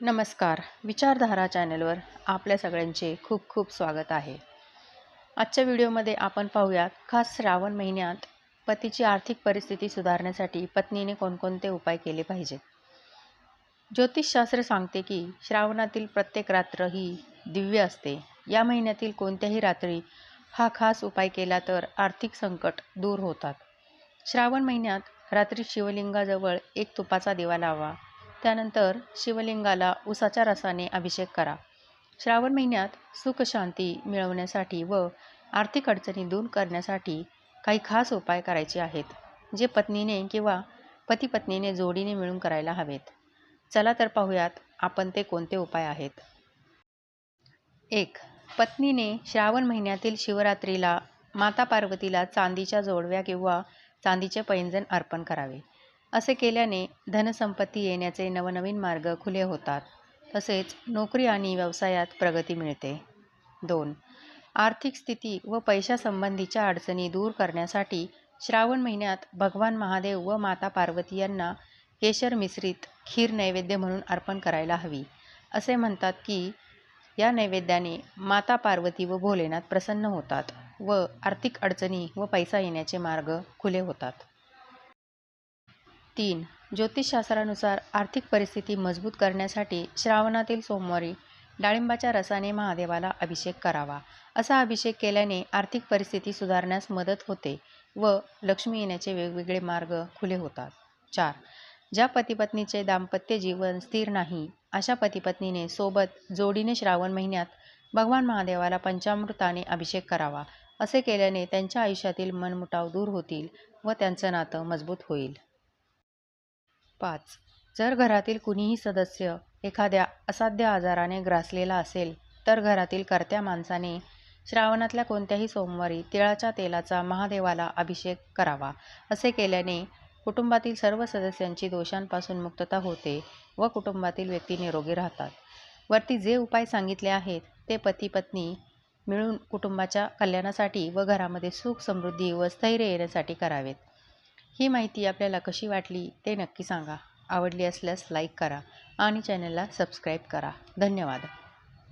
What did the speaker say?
नमस्कार. विचारधारा चॅनलवर आपल्या सगळ्यांचे खूप खूप स्वागत आहे. आजच्या व्हिडिओमध्ये आपण पाहूयात खास श्रावण महिन्यात पतीची आर्थिक परिस्थिती सुधारण्यासाठी पत्नीने कोणकोणते उपाय केले पाहिजेत? ज्योतिषशास्त्र सांगते की श्रावणातील प्रत्येक रात्र ही दिव्य असते. या महिन्यातील कोणत्याही रात्री हा खास उपाय केला तर आर्थिक संकट दूर होतात. श्रावण महिन्यात रात्री शिवलिंगाजवळ एक तुपाचा दिवा लावा. त्यानंतर शिवलिंगाला उसाच्या रसाने अभिषेक करा. श्रावण महिन्यात सुखशांती मिळवण्यासाठी व आर्थिक अडचणी दूर करण्यासाठी काही खास उपाय करायचे आहेत जे पत्नीने किंवा पती पत्नीने जोडीने मिळून करायला हवेत. चला तर पाहूयात आपण ते कोणते उपाय आहेत. एक पत्नीने श्रावण महिन्यातील शिवरात्रीला माता पार्वतीला चांदीच्या जोडव्या किंवा चांदीचे पैंजण अर्पण करावे. असे केल्याने धनसंपत्ती येण्याचे नवनवीन मार्ग खुले होतात. तसेच नोकरी आणि व्यवसायात प्रगती मिळते. दोन आर्थिक स्थिती व पैशासंबंधीच्या अडचणी दूर करण्यासाठी श्रावण महिन्यात भगवान महादेव व माता पार्वती यांना केशर मिश्रित खीर नैवेद्य म्हणून अर्पण करायला हवी. असे म्हणतात की या नैवेद्याने माता पार्वती व भोलेनाथ प्रसन्न होतात व आर्थिक अडचणी व पैसा येण्याचे मार्ग खुले होतात. तीन ज्योतिषशास्त्रानुसार आर्थिक परिस्थिती मजबूत करण्यासाठी श्रावणातील सोमवारी डाळिंबाच्या रसाने महादेवाला अभिषेक करावा. असा अभिषेक केल्याने आर्थिक परिस्थिती सुधारण्यास मदत होते व लक्ष्मी येण्याचे वेगवेगळे मार्ग खुले होतात. चार ज्या पतीपत्नीचे दाम्पत्य जीवन स्थिर नाही अशा पतीपत्नीने सोबत जोडीने श्रावण महिन्यात भगवान महादेवाला पंचामृताने अभिषेक करावा. असे केल्याने त्यांच्या आयुष्यातील मनमुटाव दूर होतील व त्यांचं नातं मजबूत होईल. पाच. जर घरातील कुणीही सदस्य एखाद्या असाध्य आजाराने ग्रासलेला असेल तर घरातील कर्त्या माणसाने श्रावणातल्या कोणत्याही सोमवारी तिळाच्या तेलाचा महादेवाला अभिषेक करावा असे केल्याने कुटुंबातील सर्व सदस्यांची दोषांपासून मुक्तता होते व कुटुंबातील व्यक्ती निरोगी राहतात. वरती जे उपाय सांगितले आहेत ते पती पत्नी मिळून कुटुंबाच्या कल्याणासाठी व घरामध्ये सुख समृद्धी व स्थैर्य येण्यासाठी करावेत. ही माहिती आपल्याला कशी वाटली ते नक्की सांगा. आवडली असल्यास लाईक करा आणि चॅनलला सबस्क्राईब करा. धन्यवाद.